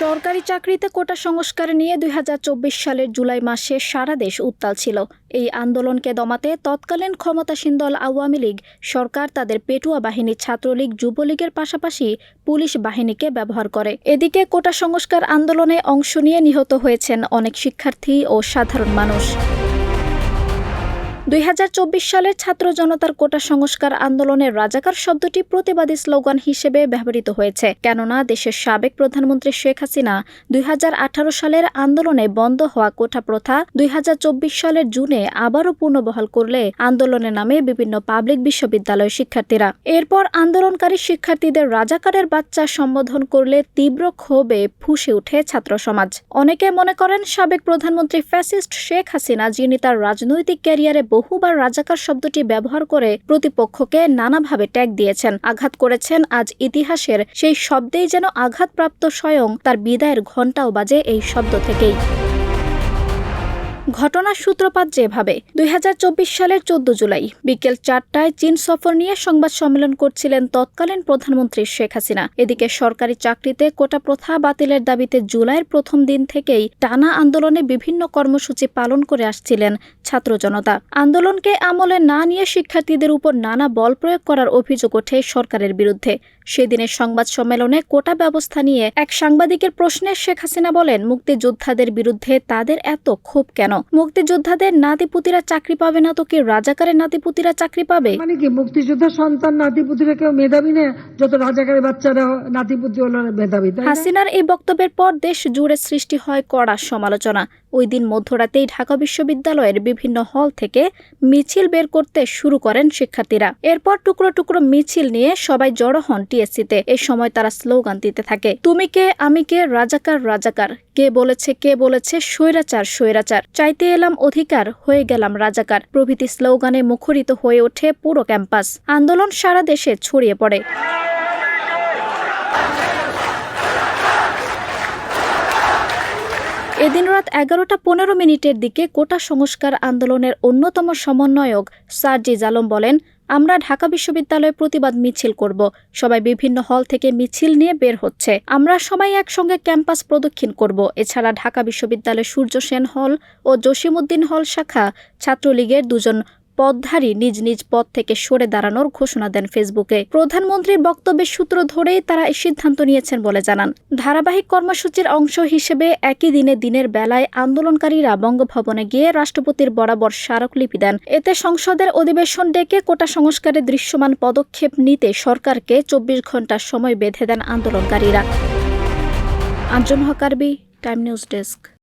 সরকারি চাকরিতে কোটা সংস্কার নিয়ে দুই হাজার চব্বিশ সালের জুলাই মাসে সারা দেশ উত্তাল ছিল। এই আন্দোলনকে দমাতে তৎকালীন ক্ষমতাসীন দল আওয়ামী লীগ সরকার তাদের পেটুয়া বাহিনী, ছাত্রলীগ, যুবলীগের পাশাপাশি পুলিশ বাহিনীকে ব্যবহার করে। এদিকে কোটা সংস্কার আন্দোলনে অংশ নিয়ে নিহত হয়েছেন অনেক শিক্ষার্থী ও সাধারণ মানুষ। দুই হাজার চব্বিশ সালের ছাত্র জনতার কোটা সংস্কার আন্দোলনের রাজাকার শব্দটি প্রতিবাদী স্লোগান হিসেবে ব্যবহৃত হয়েছে। কেননা, দেশের সাবেক প্রধানমন্ত্রী শেখ হাসিনা দুই হাজার আঠারো সালের আন্দোলনে বন্ধ হওয়া কোটা প্রথা দুই হাজার চব্বিশ সালের জুনে আবারও পুনর্বহাল করলে আন্দোলনের নামে বিভিন্ন পাবলিক বিশ্ববিদ্যালয়ের শিক্ষার্থীরা। এরপর আন্দোলনকারী শিক্ষার্থীদের রাজাকারের বাচ্চা সম্বোধন করলে তীব্র ক্ষোভে ফুসে ওঠে ছাত্র সমাজ। অনেকে মনে করেন, সাবেক প্রধানমন্ত্রী ফ্যাসিস্ট শেখ হাসিনা যিনি তার রাজনৈতিক ক্যারিয়ারে বহুবার রাজাকার শব্দটি ব্যবহার করে প্রতিপক্ষকে নানাভাবে ট্যাগ দিয়েছেন, আঘাত করেছেন, আজ ইতিহাসের সেই শব্দেই যেন আঘাতপ্রাপ্ত স্বয়ং তার বিদায়ের ঘণ্টাও বাজে এই শব্দ থেকেই। ঘটনার সূত্রপাত যেভাবে, দুই হাজার চব্বিশ সালের চোদ্দ জুলাই, বিকেল চারটায় চীন সফর নিয়ে সংবাদ সম্মেলন করছিলেন তৎকালীন প্রধানমন্ত্রী শেখ হাসিনা। এদিকে সরকারি চাকরিতে কোটা প্রথা বাতিলের দাবিতে জুলাইয়ের প্রথম দিন থেকেই টানা আন্দোলনে বিভিন্ন কর্মসূচি পালন করে আসছিলেন ছাত্র জনতা। আন্দোলনকে আমলে না নিয়ে শিক্ষার্থীদের উপর নানা বল প্রয়োগ করার অভিযোগ ওঠে সরকারের বিরুদ্ধে। সেদিনের সংবাদ সম্মেলনে কোটা ব্যবস্থা নিয়ে এক সাংবাদিকের প্রশ্নে শেখ হাসিনা বলেন মুক্তিযোদ্ধাদের বিরুদ্ধে তাদের এত ক্ষোভ কেন? মুক্তিযোদ্ধাদের নাতিপুতিরা চাকরি পাবে না তো কি রাজাকারের নাতিপুতিরা চাকরি পাবে? মানে কি মুক্তিযোদ্ধার সন্তান নাতিপুতিরা কেউ মেধাবী না? যত রাজাকারের বাচ্চারা নাতিপুতি হলো মেধাবী হাসিনার এই বক্তব্যের পর দেশ জুড়ে সৃষ্টি হয় কড়া সমালোচনা। ওই দিন মধ্যরাতেই ঢাকা বিশ্ববিদ্যালয়ের বিভিন্ন হল থেকে মিছিল বের করতে শুরু করেন শিক্ষার্থীরা। এরপর টুকরো টুকরো মিছিল নিয়ে সবাই জড়ো হন টিএসসিতে। এই সময় তারা স্লোগান দিতে থাকে, তুমি কে, আমি কে, রাজাকার রাজাকার। কে বলেছে কে বলেছে, স্বৈরাচার স্বৈরাচার। চাইতে এলাম অধিকার, হয়ে গেলাম রাজাকার। প্রভৃতি স্লোগানে মুখরিত হয়ে ওঠে পুরো ক্যাম্পাস। আন্দোলন সারা দেশে ছড়িয়ে পড়ে। এদিন রাত এগারোটা পনেরো মিনিটের দিকে কোটা সংস্কার আন্দোলনের অন্যতম সমন্বয়ক সার্জিজ জালম বলেন, আমরা ঢাকা বিশ্ববিদ্যালয়ে প্রতিবাদ মিছিল করব, সবাই বিভিন্ন হল থেকে মিছিল নিয়ে বের হচ্ছে। আমরা সবাই একসঙ্গে ক্যাম্পাস প্রদক্ষিণ করব। এছাড়া ঢাকা বিশ্ববিদ্যালয় সূর্য সেন হল ও জসিমউদ্দিন হল শাখা ছাত্রলীগের দুজন পদধারী নিজ নিজ পদ থেকে সরে দাঁড়ানোর ঘোষণা দেন ফেসবুকে। প্রধানমন্ত্রীর বক্তব্যের সূত্র ধরেই তারা এই সিদ্ধান্ত নিয়েছেন বলে জানান। ধারাবাহিক কর্মসূচির অংশ হিসেবে একই দিনে দিনের বেলায় আন্দোলনকারীরা বঙ্গভবনে গিয়ে রাষ্ট্রপতির বরাবর স্মারকলিপি দেন। এতে সংসদের অধিবেশন ডেকে কোটা সংস্কারে দৃশ্যমান পদক্ষেপ নিতে সরকারকে চব্বিশ ঘণ্টার সময় বেঁধে দেন আন্দোলনকারীরা। আঞ্জুম হকারবি টাইম নিউজ ডেস্ক।